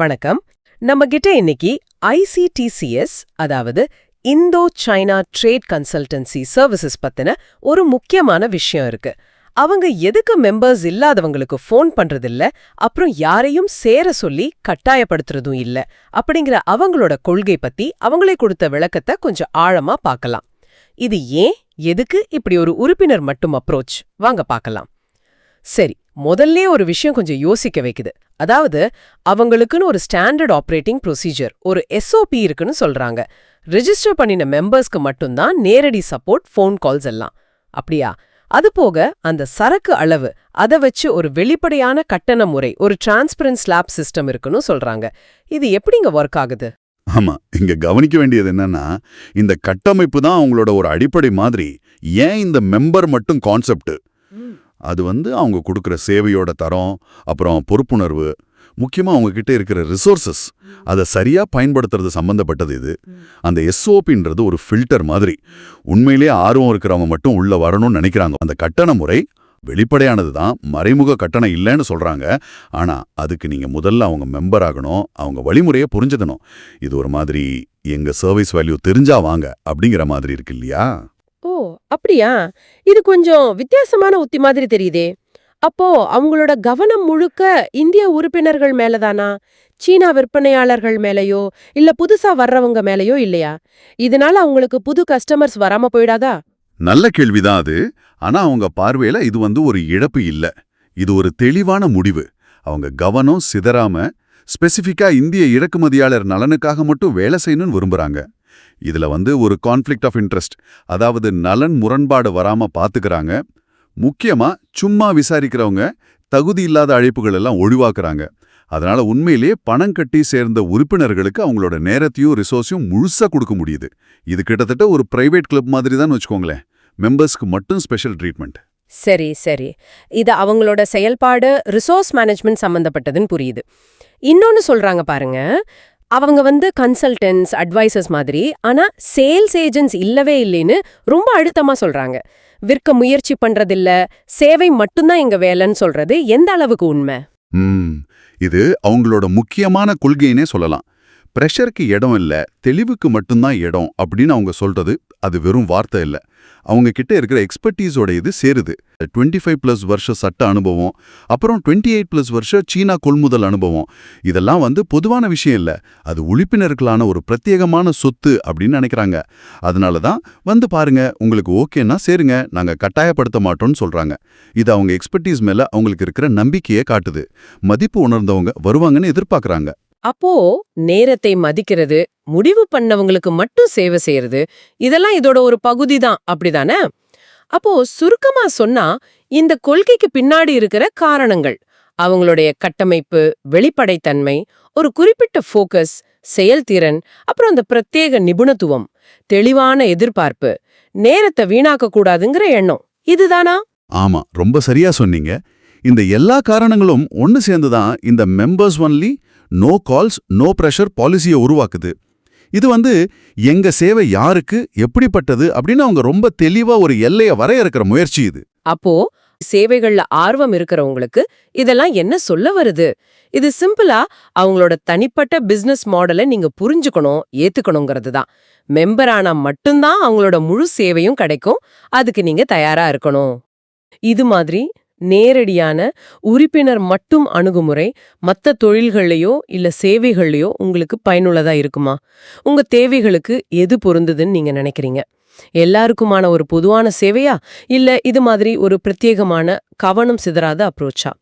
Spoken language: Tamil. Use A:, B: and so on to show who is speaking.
A: வணக்கம். நம்ம கிட்ட இன்னைக்கு ஐசிடிசிஎஸ் அதாவது Indo China trade consultancy services பத்தின ஒரு முக்கியமான விஷயம் இருக்கு. அவங்க எதுக்கு மெம்பர்ஸ் இல்லாதவங்களுக்கு ஃபோன் பண்றதில்ல அப்புறம் யாரையும் சேர சொல்லி கட்டாயப்படுத்துறதும் இல்ல அப்படிங்கிற அவங்களோட கொள்கை பத்தி அவங்களே கொடுத்த விளக்கத்தை கொஞ்சம் ஆழமா பார்க்கலாம். இது ஏன் எதுக்கு இப்படி ஒரு உறுப்பினர் மட்டும் அப்ரோச் வாங்க பார்க்கலாம். சரி முதல்ல ஒரு விஷயம் கொஞ்சம் யோசிக்க வைக்குது. அதாவது அவங்களுக்குன்னு ஒரு ஸ்டாண்டர்ட் ஆப்ரேட்டிங் ப்ரொசீஜர் ஒரு எஸ்ஓபி இருக்குன்னு சொல்றாங்க. ரெஜிஸ்டர் பண்ணின மெம்பர்ஸ்க்கு மட்டும்தான் நேரடி சப்போர்ட் ஃபோன் கால்ஸ் எல்லாம். அப்படியா? அது போக அந்த சரக்கு அளவு அதை வச்சு ஒரு வெளிப்படையான கட்டண முறை ஒரு டிரான்ஸ்பரன்ட் ஸ்லாப் சிஸ்டம் இருக்குன்னு சொல்றாங்க. இது எப்படிங்க ஒர்க் ஆகுது?
B: ஆமா இங்க கவனிக்க வேண்டியது என்னன்னா இந்த கட்டமைப்பு தான் அவங்களோட ஒரு அடிப்படை மாதிரி ஏன் இந்த மெம்பர் மட்டும் கான்செப்ட் அது வந்து அவங்க கொடுக்குற சேவையோட தரம் அப்புறம் பொறுப்புணர்வு முக்கியமா அவங்கக்கிட்ட இருக்கிற ரிசோர்சஸ் அதை சரியா பயன்படுத்துறது சம்பந்தப்பட்டது இது. அந்த எஸ்ஓபின்றது ஒரு ஃபில்டர் மாதிரி. உண்மையிலேயே ஆர்வம் இருக்கிறவங்க மட்டும் உள்ள வரணும்னு நினைக்கிறாங்க. அந்த கட்டண முறை வெளிப்படையானது தான். மறைமுக கட்டணம் இல்லைன்னு சொல்றாங்க. ஆனா அதுக்கு நீங்க முதல்ல அவங்க மெம்பர் ஆகணும். அவங்க வழிமுறையை புரிஞ்சுக்கணும். இது ஒரு மாதிரி எங்க சர்வீஸ் வேல்யூ தெரிஞ்சா வாங்க அப்படிங்கிற மாதிரி இருக்கு இல்லையா?
C: ஓ அப்படியா? இது கொஞ்சம் வித்தியாசமான உத்தி மாதிரி தெரியுதே. அப்போ அவங்களோட கவனம் முழுக்க இந்திய உறுப்பினர்கள் மேலதானா? சீனா விற்பனையாளர்கள் மேலயோ இல்ல புதுசா வர்றவங்க மேலயோ இல்லையா? இதனால அவங்களுக்கு புது கஸ்டமர்ஸ் வராம போயிடாதா?
B: நல்ல கேள்விதான் அது. ஆனா அவங்க பார்வையில இது வந்து ஒரு இழப்பு இல்ல. இது ஒரு தெளிவான முடிவு. அவங்க கவனம் சிதறாம ஸ்பெசிஃபிக்கா இந்திய இறக்குமதியாளர் நலனுக்காக மட்டும் வேலை செய்யணும்னு விரும்புறாங்க. இதுல வந்து ஒரு கான்ஃப்ளிக்ட் ஆஃப் இன்ட்ரெஸ்ட் அதாவது நலன் முரண்பாடு வராம பாத்துக்கறாங்க. முக்கியமா சும்மா விசாரிக்கிறவங்க தகுதி இல்லாத அழைப்புகள் எல்லாம் ஒழிவாக்குறாங்க. அதனால உண்மையிலேயே பணம் கட்டி சேர்ந்த உறுப்பினர்களுக்கு அவங்களோட நேரத்தையும் ரிசோர்ஸையும் முழுசா கொடுக்க முடியுது. இது கிட்டத்தட்ட ஒரு பிரைவேட் கிளப் மாதிரி தான் வச்சுக்கோங்களேன். மெம்பர்ஸ்க்கு மட்டும் ஸ்பெஷல் ட்ரீட்மெண்ட்
C: சரி சரி. இது அவங்களோட செயல்பாடு ரிசோர்ஸ் மேனேஜ்மெண்ட் சம்பந்தப்பட்டதுன்னு புரியுது. இன்னொன்னு சொல்றாங்க பாருங்க. அவங்க வந்து கன்சல்டன்ஸ் அட்வைசர்ஸ் மாதிரி. ஆனா சேல்ஸ் ஏஜென்ட்ஸ் இல்லவே இல்லைன்னு ரொம்ப அழுத்தமா சொல்றாங்க. விற்க முயற்சி பண்றதில்ல சேவை மட்டும்தான் எங்க வேலைன்னு சொல்றது எந்த அளவுக்கு உண்மை?
B: ம். இது அவங்களோட முக்கியமான கொள்கைன்னே சொல்லலாம். ப்ரெஷருக்கு இடம் இல்ல தெளிவுக்கு மட்டும்தான் இடம் அப்படின்னு அவங்க சொல்றது அது வெறும் வார்த்தை இல்ல. அவங்க கிட்ட இருக்கிற எக்ஸ்பர்டீஸோட இது சேருது. 25 ஃபைவ் பிளஸ் வருஷ சட்ட அனுபவம் அப்புறம் 28 எயிட் ப்ளஸ் வருஷ சீனா கொள்முதல் அனுபவம். இதெல்லாம் வந்து பொதுவான விஷயம் இல்ல அது உறுப்பினர்களான ஒரு பிரத்யேகமான சொத்து அப்படின்னு நினைக்கிறாங்க. அதனால தான் வந்து பாருங்க உங்களுக்கு ஓகேன்னா சேருங்க நாங்க கட்டாயப்படுத்த மாட்டோம்னு சொல்றாங்க. இது அவங்க எக்ஸ்பர்டீஸ் மேல அவங்களுக்கு இருக்கிற நம்பிக்கையை காட்டுது. மதிப்பு உணர்ந்தவங்க வருவாங்கன்னு எதிர்பார்க்கறாங்க.
C: அப்போ நேரத்தை மதிக்கிறது முடிவு பண்ணவங்களுக்கு மட்டும் சேவை செய்யறது இதெல்லாம் இதோட ஒரு பகுதி தான் அப்படிதானே? அப்போ சுருக்கமா சொன்னா இந்த கொள்கைக்கு பின்னாடி இருக்கிற காரணங்கள் அவங்களுடைய கட்டமைப்பு வெளிப்படைத்தன்மை ஒரு குறிப்பிட்ட ஃபோக்கஸ் செயல்திறன் அப்புறம் அந்த பிரத்யேக நிபுணத்துவம் தெளிவான எதிர்பார்ப்பு நேரத்தை வீணாக்க கூடாதுங்கிற எண்ணம். இதுதானா?
B: ஆமா ரொம்ப சரியா சொன்னீங்க. இந்த எல்லா காரணங்களும் ஒன்னு சேர்ந்து தான் இந்த members only no calls no pressure பாலிசியை உருவாக்குது. இது வந்து எங்க சேவை யாருக்கு எப்படிப்பட்டது அப்படின்னு அவங்க ரொம்ப தெளிவா ஒரு எல்லையை வரையறுக்கிற முயற்சி இது.
C: அப்போ சேவைகள்ல ஆர்வம் இருக்கிறவங்களுக்கு இதெல்லாம் என்ன சொல்ல வருது? இது சிம்பிளா அவங்களோட தனிப்பட்ட பிசினஸ் மாடலை நீங்க புரிஞ்சுக்கணும் ஏத்துக்கணுங்கிறது தான். மெம்பர் ஆனா மட்டும்தான் அவங்களோட முழு சேவையும் கிடைக்கும் அதுக்கு நீங்க தயாரா இருக்கணும். இது மாதிரி நேரடியான உறுப்பினர் மட்டும் அணுகுமுறை மத்த தொழில்கள்லயோ இல்ல சேவைகள்லையோ உங்களுக்கு பயனுள்ளதா இருக்குமா? உங்க தேவைகளுக்கு எது பொருந்ததுன்னு நீங்க நினைக்கிறீங்க? எல்லாருக்குமான ஒரு பொதுவான சேவையா? இல்ல இது மாதிரி ஒரு பிரத்யேகமான கவனம் சிதறாத அப்ரோச்சா